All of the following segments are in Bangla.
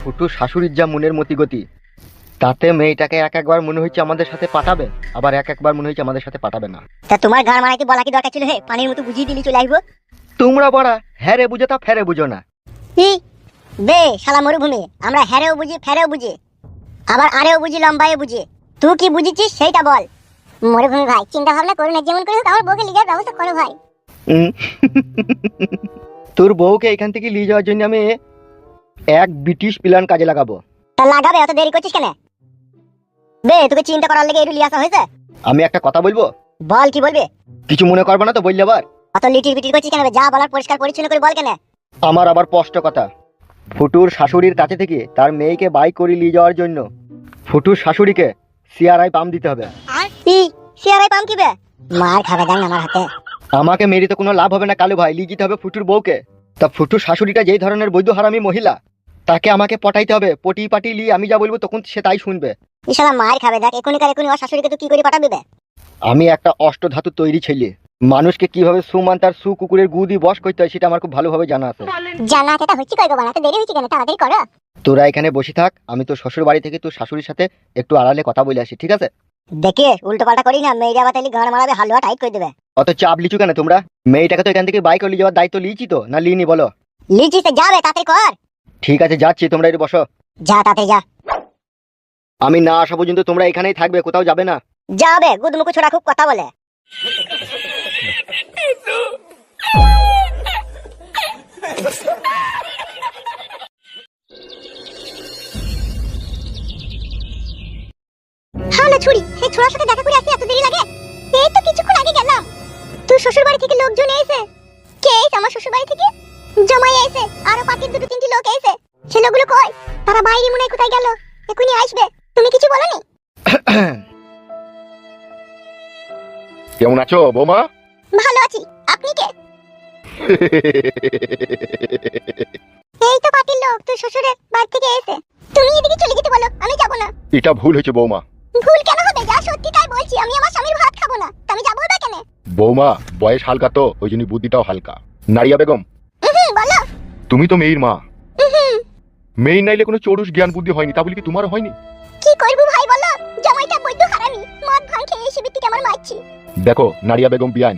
ফুটু শাশুড়ির যা মনের মতি গতি তাতে মেয়েটাকে এক একবার মনে হচ্ছে আমাদের সাথে পাঠাবে আবার এক একবার মনে হচ্ছে আমাদের সাথে পাঠাবে না। তা তোমার গান মারাইতে বলা কি দরকার ছিল হে? পানির মতো বুঝিয়ে দিলি চলে আসব তোমরা বড়া হ্যারে বুঝো তা ফেরে বুঝো না। ই বে শালা মরুভূমি আমরা হ্যারেও বুঝি ফেরেও বুঝি। আবার আরেও বুঝি লম্বায়ও বুঝি। তুই কি বুঝিছিস সেইটা বল। মরুভূমি ভাই চিন্তা ভাবনা করো না যেমন করে হোক আমার বউকে লিগার ব্যবস্থা করো ভাই। তোর বউকে এখান থেকে নিয়ে যাওয়ার জন্য আমি এক ব্রিটিশ প্ল্যান কাজে লাগাবো। তা লাগাবে অত দেরি করছিস কেন? বে তোকে চিন্তা করার লেগে একটু লিয়ে আসা হয়েছে? আমি একটা কথা বলব? বল কি বলবে? কিছু মনে করব না তো বললে আবার? অত লিটির বিটির করছিস কেন বে? যা বলার পরিষ্কার পরিচ্ছন্ন করে বল কেন? আমার আবার স্পষ্ট কথা। ফুটুর শাশুড়ির কাছে থেকে তার মেয়েকে বাইক করে নিয়ে যাওয়ার জন্য ফুটুর শাশুড়িকে সিআরআই পাম দিতে হবে। ই সিয়ারাই পাম কি বে? মার খাবে দাং আমার হাতে। আমাকে মেরে তো কোনো লাভ হবে না কালু ভাই লিয়ে যেতে হবে ফুটুর বউকে। তা ফুটুর শাশুড়িটা যেই ধরনের বৈধ হারামি মহিলা তাকে আমাকে পটাইতে হবে। পটি পাটি লিয়ে আমি যা বলব তখন সে তাই শুনবে। ইশালা মার খাবে দেখ এখনই কার এখনই ওর শাশুড়িকে তুই কি করে পাঠাবি বে? আমি একটা অষ্টধাতু তৈরি ছেলে। মানুষকে কীভাবে সুমান তার সু কুকুরের গু দিয়ে বস করতে হয় সেটা আমার খুব ভালোভাবে জানা আছে। জানা আছে এটা হচ্ছে কই গো বানাতে? দেরি হচ্ছে কেন? তাড়াতাড়ি করো। তোরা এখানে বসে থাক আমি তো শ্বশুর বাড়ি থেকে তোর শাশুড়ির সাথে একটু আড়ালে কথা বলে আসি ঠিক আছে? দেখে উল্টো পাল্টা করি না মেয়েরা বাতালি গান মারাবে হালুয়া টাইট করে দেবে। অত চাপ লিচু কেন তোমরা? মেয়েটাকে তো এখান থেকে বাইক নিয়ে যাওয়ার দায়িত্ব লিয়েছি তো না লিনি বলো? লিচি সে যাবে তাড়াতাড়ি কর। ঠিক আছে যাচ্ছি তোমরা একটু বসো। যা তাড়াতাড়ি যা। আমি না আসা পর্যন্ত তোমরা এখানেই থাকবে কোথাও যাবে না। যাবে গুদমুকু ছোড়া খুব কথা বলে। হ্যালো ছুরি সেই ছোড়ার সাথে দেখা করে আসতে এত দেরি লাগে? এই তো কিছুক্ষণ আগে গেলাম। তুই শ্বশুর বাড়ি থেকে লোকজন এসে কে? আমার শ্বশুর বাড়ি থেকে? জমাই এসে আরও পাখির দুটো তিনটি লোক এসে সে লোকগুলো কই? তারা বাইরে মনে কোথায় গেল। এখনই আসবে। তুমি কিছু বলনি? কেমন আছো বৌমা? ভালো আছি। আপনি কে? এই তো পাটির লোক তুই শ্বশুরের বাড়ি থেকে এসে। তুমি এদিকে চলে যেতে বলো আমি যাব না। এটা ভুল হয়েছে বৌমা। ভুল কেন হবে? যা সত্যি তাই বলছি আমি আমার স্বামীর ভাত খাব না। আমি যাব না কেন? বৌমা বয়স হালকা তো ওই জন্য বুদ্ধিটাও হালকা। নারিয়া বেগম তুমি তো মেয়ের মা। মেয়ের নাইলে কোনো চড়ুস জ্ঞান বুদ্ধি হয়নি তা বলি কি তোমার হয়নি? কি করব ভাই বলো? জামাইটা বৈদ্য হারামি মদ ভাঙ খেয়ে এসে বিটিকে আমার মারছি। দেখো নারিয়া বেগম বিয়ান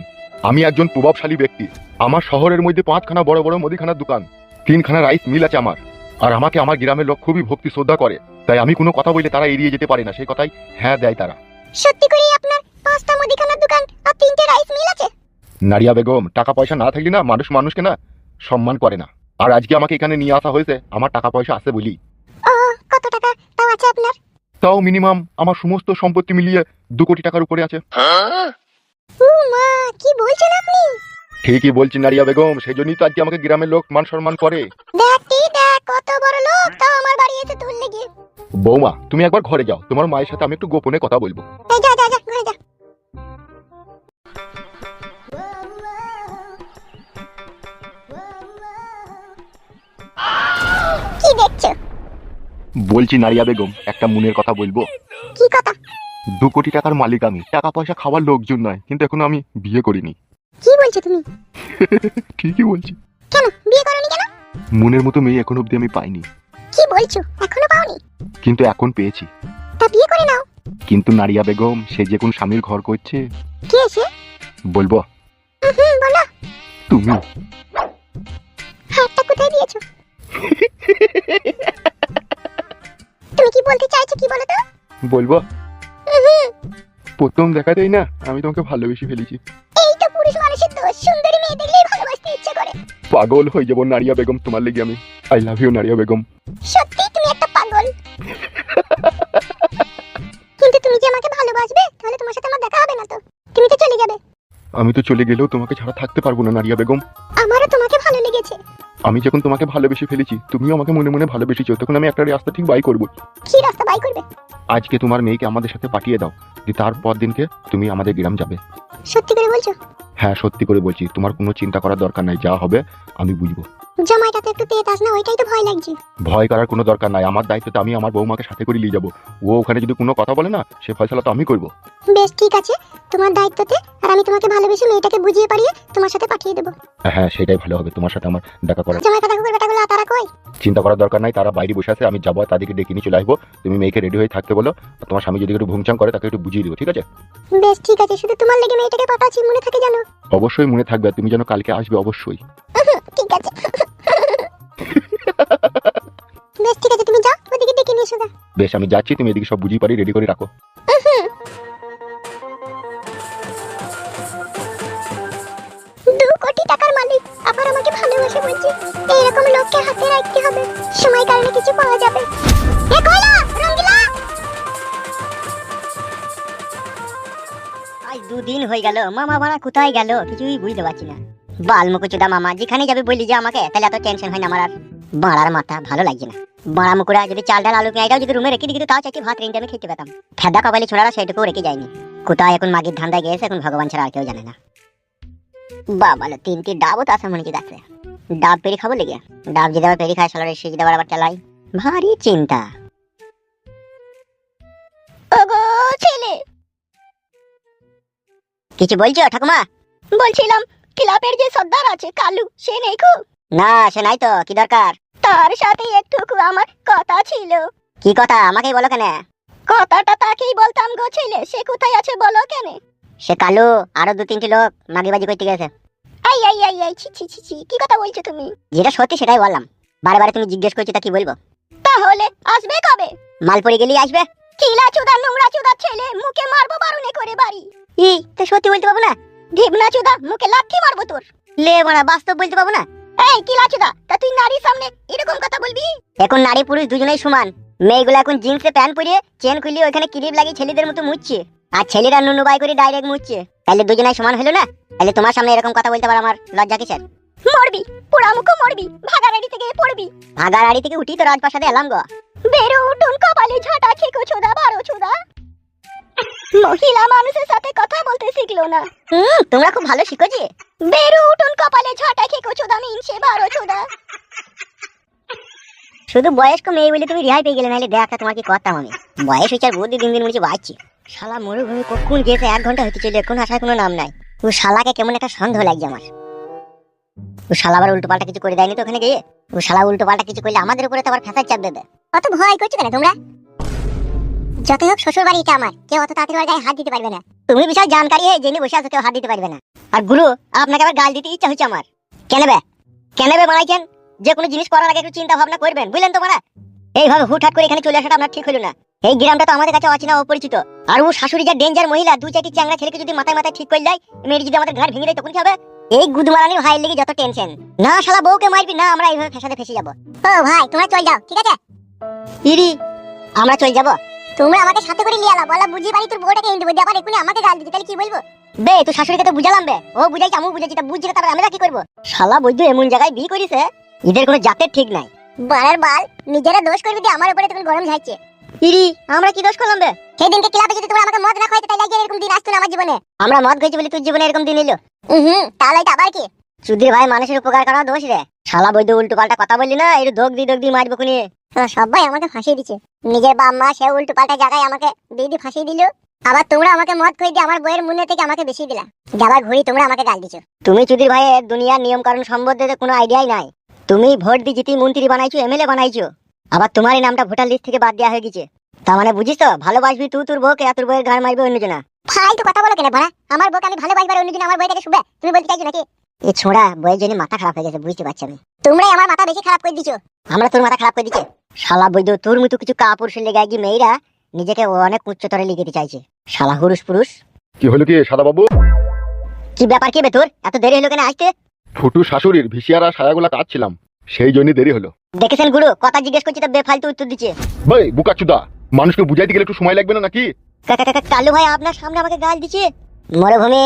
আমি একজন প্রভাবশালী ব্যক্তি। আমার শহরের মধ্যে পাঁচখানা বড় বড় মুদিখানার দোকান তিনখানা রাইস মিল আছে আমার। আর আমাকে আমার গ্রামের লোক খুবই ভক্তি শ্রদ্ধা করে তাই আমি কোনো কথা বললে তারা এড়িয়ে যেতে পারে না সেই কথাই হ্যাঁ দেয় তারা। সত্যি করেই আপনার পাঁচটা মুদিখানার দোকান আর তিনটে রাইস মিল আছে? নারিয়া বেগম টাকা পয়সা না থাকলে না মানুষ মানুষকে না সম্মান করে না। আর আজকে আমাকে এখানে নিয়ে আসা হয়েছে আমার টাকা পয়সা আছে বলি কত টাকা? তাও আছে আপনার? তাও মিনিমাম আমার সমস্ত সম্পত্তি মিলিয়ে দু কোটি টাকার উপরে আছে। ও মা কি বলছেন আপনি? ঠিকই বলছি নারিয়া বেগম সেই জন্যই তো আজকে আমাকে গ্রামের লোক মান সম্মান করে। কত বড় লোক তাও আমার বাড়ি এসে তুল লেগে বৌমা তুমি একবার ঘরে যাও তোমার মায়ের সাথে আমি একটু গোপনে কথা বলব। এই যা যা যা ঘরে যা। কি দেখছ? বলছি নারিয়া বেগম একটা মনের কথা বলব। কি কথা? দু কোটি টাকার মালিক আমি। টাকা পয়সা খাওয়ার লোকজন নয় কিন্তু এখনও আমি বিয়ে করিনি। কি বলছো তুমি? ঠিকই বলছি। কেন বিয়ে করনি কেন? মনের মতো মেয়ে এখন অব্দি আমি পাইনি। কি বলছো এখনও পাওনি? কিন্তু এখন পেয়েছি। তা বিয়ে করে নাও। কিন্তু নারিয়া বেগম সে যে কোন স্বামীর ঘর করছে। কি আছে বলব। হুম বলো। তুমি। হাতটা কোথায় দিয়েছ? বলব? প্রথম দেখাতেই না আমি তোমাকে ভালোবেসে ফেলেছি। এই তো পুরুষ মানুষের দোষ সুন্দরী মেয়ে দেখলেই ভালোবাসতে ইচ্ছে করে। পাগল হয়ে যাব নারিয়া বেগম তোমার লেগে আমি। I love you Nariya Begum. সত্যি তুমি একটা পাগল। কিন্তু তুমি যে আমাকে ভালোবাসবে? তাহলে তোমার সাথে আমার দেখা হবে না তো। তুমি তো চলে যাবে। আমি তো চলে গেলেও তোমাকে ছাড়া থাকতে পারব না নারিয়া বেগম। আমি যখন তোমাকে ভালোবেসে ফেলেছি তুমিও আমাকে মনে মনে ভালোবেসেছো তখন আমি একটা রাস্তা ঠিক বাই করব। কি রাস্তা বাই করবে? আজকে তোমার মেয়েকে আমাদের সাথে পাঠিয়ে দাও দিয়ে তারপর দিনকে তুমি আমাদের গ্রাম যাবে। সত্যি করে বলছো? হ্যাঁ সত্যি করে বলছি তোমার কোনো চিন্তা করার দরকার নাই যা হবে আমি বুঝব। জামাইটা তো একটু তেজ না ওইটাই তো ভয় লাগছে। ভয় করার কোনো দরকার নাই আমার দায়িত্বটা আমি আমার বৌমাকে সাথে করে নিয়ে যাব। ও ওখানে যদি কোনো কথা বলে না সে ফয়সালা তো আমি করব। বেশ ঠিক আছে তোমার দায়িত্বতে আর আমি তোমাকে ভালোবেসে মেয়েটাকে বুঝিয়ে পারিয়ে তোমার সাথে পাঠিয়ে দেবো। হ্যাঁ সেটাই ভালো হবে তোমার সাথে আমার দেখা করা চিন্তা করার দরকার নাই তারা বাইরে বসে আছে আমি যাব তাদেরকে ডেকে নিয়ে চলে আসব। তুমি মেয়েকে রেডি হয়ে থাকতে বলো আর তোমার স্বামী যদি একটু ভুংচাং করে তাকে একটু বুঝিয়ে দিও ঠিক আছে? বেশ ঠিক আছে শুধু তোমার লেগে মেয়েটাকে পাঠাচ্ছি মনে থাকে জানো অবশ্যই মনে থাকবে তুমি যেন কালকে আসবে অবশ্যই। ঠিক আছে। বেশ ঠিক আছে তুমি যাও ওদিকে ডেকে নিয়ে এসো বেশ আমি যাচ্ছি তুমি এদিকে সব বুঝিয়ে পারি রেডি করে রাখো। বলছে লোককে হাতে রাখতে হবে। সময় কারণে কিছু পাওয়া যাবে। দুদিন হয়ে গেল। মামা ভাড়া কোথায় গেল? কিছুই বুঝতে পারছি না। বাল মুকুচুদা মামা, যেখানে যাবে বললি যে আমাকে তাহলে এত টেনশন হয় না আমার আর। বাড়ার মাথা ভালো লাগছে না। বাড়া মুকুরা যদি চাল ডাল আলু যদি রুমে রেখে দিত তাও চাইছি ভাত রেঞ্জে আমি খেতে পেতাম। ফেদা কপালি ছোড়ারা সেটুকু রেখে যায়নি। কোথায় এখন মাগির ধান্দায় গেছে এখন ভগবান ছাড়া আর কেউ জানে না। বাবা তিনটি ডাবও তো আছে মনে হচ্ছে দেখছে ডাব পেরি খাব লেগে ডাব যদি আবার পেরি খায় সালারে সিজ দেবার আবার চালাই ভারী চিন্তা। ওগো ছেলে! কিছু বলছো ঠাকুমা? বলছিলাম ক্লাবের যে সর্দার আছে কালু সে নেই খুব? না সে নাই তো কি দরকার? তার সাথে একটু আমার কথা ছিল। কি কথা আমাকেই বলো কেন? কথাটা তাকেই বলতাম গো ছেলে সে কোথায় আছে বলো কেন? সে কালু আরও দু তিনটি লোক মাগিবাজি করতে গেছে। আই আই আই আই ছি ছি ছি ছি কি কথা বলছো তুমি? যেটা সত্যি সেটাই বললাম। বারে বারে তুমি জিজ্ঞেস করছ তা কি বলব? তাহলে আসবে কবে? মালপুরি গেলেই আসবে। চিলা চুদা নোংরা চুদা ছেলে মুখে মারবো বারুনে করে বাড়ি। ই তো সত্যি বলতে পারব না? ঢিবনা চুদা মুখে লাথি মারবো তোর। লে মারা বাস্তব বলতে পারব না? এই কিলা চুদা তা তুই নারীর সামনে এরকম কথা বলবি? এখন নারী পুরুষ দুজনেই সমান। মেয়েগুলো এখন জিন্সে প্যান্ট পরিয়ে চেন খুলিয়ে ওখানে ক্লিপ লাগিয়ে ছেলেদের মতো মুছছে। আর ছেলেরা নুনু বাই করে ডাইরেক্ট মুছছে। তাহলে দুজনাই সমান হলো না? তাহলে তোমার সামনে এরকম কথা বলতে পারো আমার লজ্জা কিসের? মরবি পোড়া মুখো মরবি ভাগাড়াড়ি থেকে পড়বি। ভাগার আড়ি থেকে উঠি তো রাজপ্রাসাদে এলাম গো। বেরো উঠুন কপালে ঝাঁটা খেকো চোদা বারো চোদা মহিলা মানুষের সাথে কথা বলতে শিখলো না। হুম তোমরা খুব ভালো শিখোছি বেরো উঠুন কপালে ঝাঁটা খেকো চোদা মিনছে বারো চোদা শুধু বয়স্ক মেয়ে বলে তুমি রেহাই পেয়ে গেলে নাহলে দেখা তোমার কি করতাম আমি। বয়স হয়েছে আর বুদ্ধি দিন দিন মনে বাড়ছি। শালা মরুভূমি কখন গেছে এক ঘণ্টা হতে চলে এখন আসার কোনো নাম নাই। ও শালাকে কেমন একটা সন্দেহ লাগছে আমার। ও শালা আবার উল্টো পাল্টা কিছু করে দেয়নি তো ওখানে গিয়ে? ও শালা উল্টো পাল্টা কিছু করলে আমাদের উপরে তো আবার ফেসার চাপ দেবে। অত ভয় করছ কেন তোমরা? যতই হোক শ্বশুর বাড়ি এটা আমার, কেউ অত তাড়াতাড়ি গায়ে হাত দিতে পারবে না। তুমি বিশাল জানকারি হয়ে জেনে বসে আছো, কেউ হাত দিতে পারবে না। আর গুরু, আপনাকে আবার গাল দিতে ইচ্ছা হচ্ছে আমার। কেন বে? কেন বে বানাইছেন যে কোনো জিনিস করার আগে একটু চিন্তা ভাবনা করবেন, বুঝলেন তো মারা? এইভাবে হুটহাট করে এখানে চলে আসাটা আপনার ঠিক হলো না। এই গ্রামটা তো আমাদের কাছে অচেনা অপরিচিত আর ও শাশুড়ি যা ডেঞ্জার মহিলা, দু চারটি চ্যাংরা ছেলেকে যদি মাথায় মাথায় ঠিক করে দেয় মেয়ের যদি আমাদের ঘাড় ভেঙে দেয়, তখন কি হবে? এই গুদমারানির ভাইয়ের লেগে যত টেনশন না শালা, বউকে মারবি, না আমরা এইভাবে ফেসাতে ফেসে যাব। ও ভাই, তোমরা চল যাও, ঠিক আছে? ইরি, আমরা চলে যাব। তোমরা আমাকে সাথে করে লিয়ে আলা বলা বুঝিয়ে বাড়ি তোর বউটাকে এনে দেবো দিয়ে আবার এখনই আমাকে গাল দিতে, তাহলে কি বলব? বে তুই শাশুড়িকে তো বুঝালাম বে। ও বুঝাইছে আমি বুঝাইছি তা বুঝছি তারপর আমরা কি করব? শালা বৈদ্য, এমন জায়গায় বিয়ে করিছে এদের কোনো জাতের ঠিক নাই। বাড়ার বাল নিজেরা দোষ করবি দিয়ে আমার উপরে তখন গরম ঝাইছে ইরি আমরা কি দোষ করলাম বে? সেই দিনকে ক্লাবে যদি তোমরা আমাকে মদ না খাইতে আজকে এরকম দিন আসতো না আমার জীবনে। আমরা মদ খেয়েছি বলে তোর জীবনে এরকম দিন এলো। হুম তাহলে এটা আবার কি? সুধীর ভাই মানুষের উপকার করা দোষ রে। শালা বৈদ্য উল্টো পাল্টা কথা বললি না একটু দোক দি দোক দি মারবো খুনি তো সবাই আমাকে ফাঁসিয়ে দিচ্ছে। নিজের বাপ মা সে উল্টো পাল্টা জায়গায় আমাকে দিদি ফাঁসিয়ে দিল। আবার তোমরা আমাকে মদ খাই দিয়ে আমার বইয়ের মুন্নে থেকে আমাকে বেশি দিলা। যাবার ঘুরি তোমরা আমাকে গাল দিছো। তুমি সুধীর ভাইয়ের দুনিয়ার নিয়ম কারণ সম্বন্ধে কোনো আইডিয়াই নাই। তুমি ভোট দিয়ে জিতি মন্ত্রী বানাইছো এমএলএ বানাইছো। আবার তোমার নামটা ভোটার লিস্ট থেকে বাদ দেওয়া হয়ে গেছে। তার মানে বুঝিস তো ভালোবাসবি তুই তোর বউকে আর তোর বউয়ের গান মারবে অন্যজনা ফালতু কথা বলো কেন ভাড়া আমার বউকে আমি ভালোবাসবার অন্যদিন আমার বইটাকে শুবে তুমি বলতে চাইছো নাকি? এ ছোড়া বইয়ের জন্য মাথা খারাপ হয়ে গেছে বুঝতে পারছি আমি। তোমরাই আমার মাথা বেশি খারাপ করে দিছো। আমরা তোর মাথা খারাপ করে দিচ্ছে শালা বৈদ্য তোর মতো কিছু কাপুরুষের লেগে গিয়ে মেয়েরা নিজেকে অনেক উচ্চতরে লিখে দিতে চাইছে। শালা হুরুষ পুরুষ। কি হলো কি সাদা বাবু? কি ব্যাপার কি বে তোর? এত দেরি হলো কেন আসতে? ফুটু শাশুড়ির ভিসিয়ারা সায়াগুলা কাটছিলাম সেই জন্য দেরি হলো। দেখেছেন গুরু কথা জিজ্ঞেস করছি তো বেফালতু উত্তর দিচ্ছে। ভাই বুকা চুদা মানুষকে বুঝাইতে গেলে একটু সময় লাগবে না নাকি? কাকা কাকা কালু ভাই আপনার সামনে আমাকে গাল দিচ্ছে। মরুভূমি।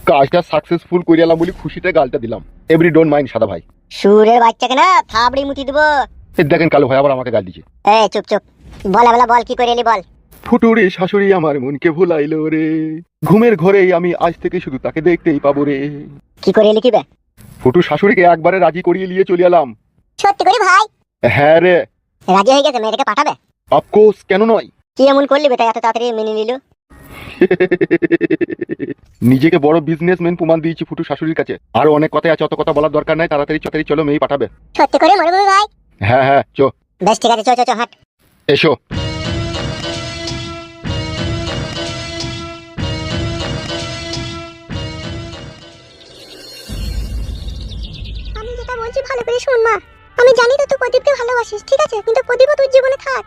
কাজটা সাকসেসফুল করে এলাম বলি খুশিতে গালটা দিলাম। এভরি ডোন্ট মাইন্ড সাদা ভাই। সুরের বাচ্চাকে না থাবড়ি মুতি দেবো। দেখেন কালো ভাই আবার আমাকে গাল দিচ্ছে। এই চুপ চুপ। বলা বেলা বল কি করে এলি বল। ফুটুরে শাশুড়ি আমার মনকে ভুলাইলো রে। ঘুমের ঘরেই আমি আজ থেকে শুধু তাকে দেখতেই পাবো রে। কি করে এলি কি বে? ফুটু শাশুড়িকে একবারে রাজি করিয়ে নিয়ে চলে এলাম। সত্যি করে ভাই? হ্যাঁ রে। রাজি হয়ে গেছে মেয়েটাকে পাঠাবে? অফকোর্স কেন নয়? কি এমন করলি বেটা এত তাড়াতাড়ি মেনে নিল? নিজেকে বড় বিজনেসম্যান প্রমাণ দিয়েছি ফুটু শাশুড়ির কাছে। আরও অনেক কথাই আছে অত কথা বলার দরকার নাই তাড়াতাড়ি তাড়াতাড়ি চলো মেয়ে পাঠাবে। সত্যি করে মরুভূমি ভাই? হ্যাঁ হ্যাঁ চো। বেশ ঠিক আছে চ চ হাট। এসো। ভালো করে শোন, মা। আমি জানি তো তুই প্রদীপকে ভালোবাসিস, ঠিক আছে? কিন্তু প্রদীপও তোর জীবনে থাক।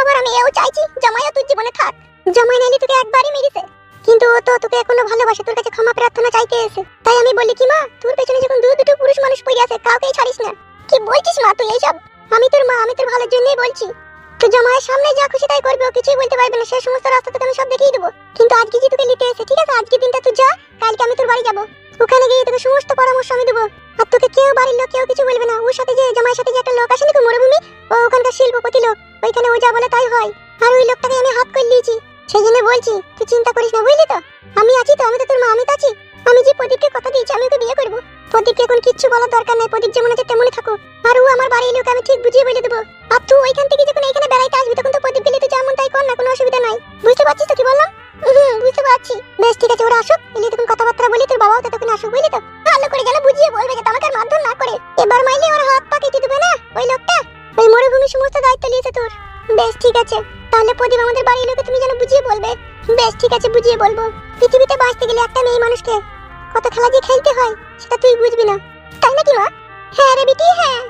আবার আমি এও চাইছি জামাইও তোর জীবনে থাক। জামাই নাইলে তোকে একবারই মেরেছে। কিন্তু ও তো তোকে এখনও ভালোবাসে, তোর কাছে ক্ষমা প্রার্থনা চাইতে এসে তাই আমি বলি কি, মা, তোর পেছনে যখন দু দুটো পুরুষ মানুষ পড়ে আছে, কাউকেই ছাড়িস না। কি বলছিস, মা, তুই এইসব? আমি তোর মা, আমি তোর ভালোর জন্যই বলছি। তো জামাইয়ের সামনে যা খুশি তাই করবে, ও কিছুই বলতে পারবে না। সেই সমস্ত রাস্তা তোকে আমি সব দেখিয়ে দেবো। কিন্তু আজকে যে তোকে নিতে এসে ঠিক আছে? আজকে দিনটা তুই যা, কালকে আমি তোর বাড়ি যাব। ওখানে গিয়ে তোকে সমস্ত পরামর্শ আমি দেবো। আর তোকে কেউ বাড়ির লোক, কেউ কিছু বলবে না। ওর সাথে যে জামাইয়ের সাথে যে একটা লোক আসেনি তো মরুভূমি? ও ওখানকার শিল্পপতি লোক। ওইখানে ও যা বলে তাই হয়। আর ওই লোকটাকে আমি হাত করে নিয়েছি। সেই জন্য বলছি, তুই চিন্তা করিস না, বুঝলি তো? আমি আছি তো, আমি তো তোর মা, আমি তো আছি। আমি যে প্রদীপকে কথা দিয়েছি, আমি ওকে বিয়ে করব। প্রদীপকে এখন কিচ্ছু বলার দরকার নাই, প্রদীপ যেমন আছে তেমনই থাকো আর ও আমার বাড়ির লোক, আমি ঠিক বুঝিয়ে বলে দেবো। আর তুই ওইখান থেকে যখন এখানে বেড়াইতে আসবি, তখন তো প্রদীপ গেলে তুই যেমন তাই কর না, কোনো অসুবিধা নাই। বুঝতে পারছিস তো কি বললাম? হুম বুঝতে পারছি। বেশ, ঠিক আছে, ওরা আসুক। এলে তখন কথাবার্তা বলি, তোর বাবাও তো তখন আসুক, বুঝলি তো? বুঝিয়ে বলবে যে তোমাকে মারধর না করে। এবার মাইলে ওর হাত পা কেটে দেবে না, ওই লোকটা? ওই মরুভূমি সমস্ত দায়িত্ব নিয়েছে তোর। বেশ, ঠিক আছে। তাহলে প্রদীপ আমাদের বাড়ির লোকে তুমি যেন বুঝিয়ে বলবে। বেশ, ঠিক আছে, বুঝিয়ে বলব। পৃথিবীতে বাঁচতে গেলে একটা মেয়ে মানুষকে কত খেলা দিয়ে খেলতে হয়, সেটা তুই বুঝবি না। তাই নাকি মা? হ্যাঁ রে বিটি হ্যাঁ।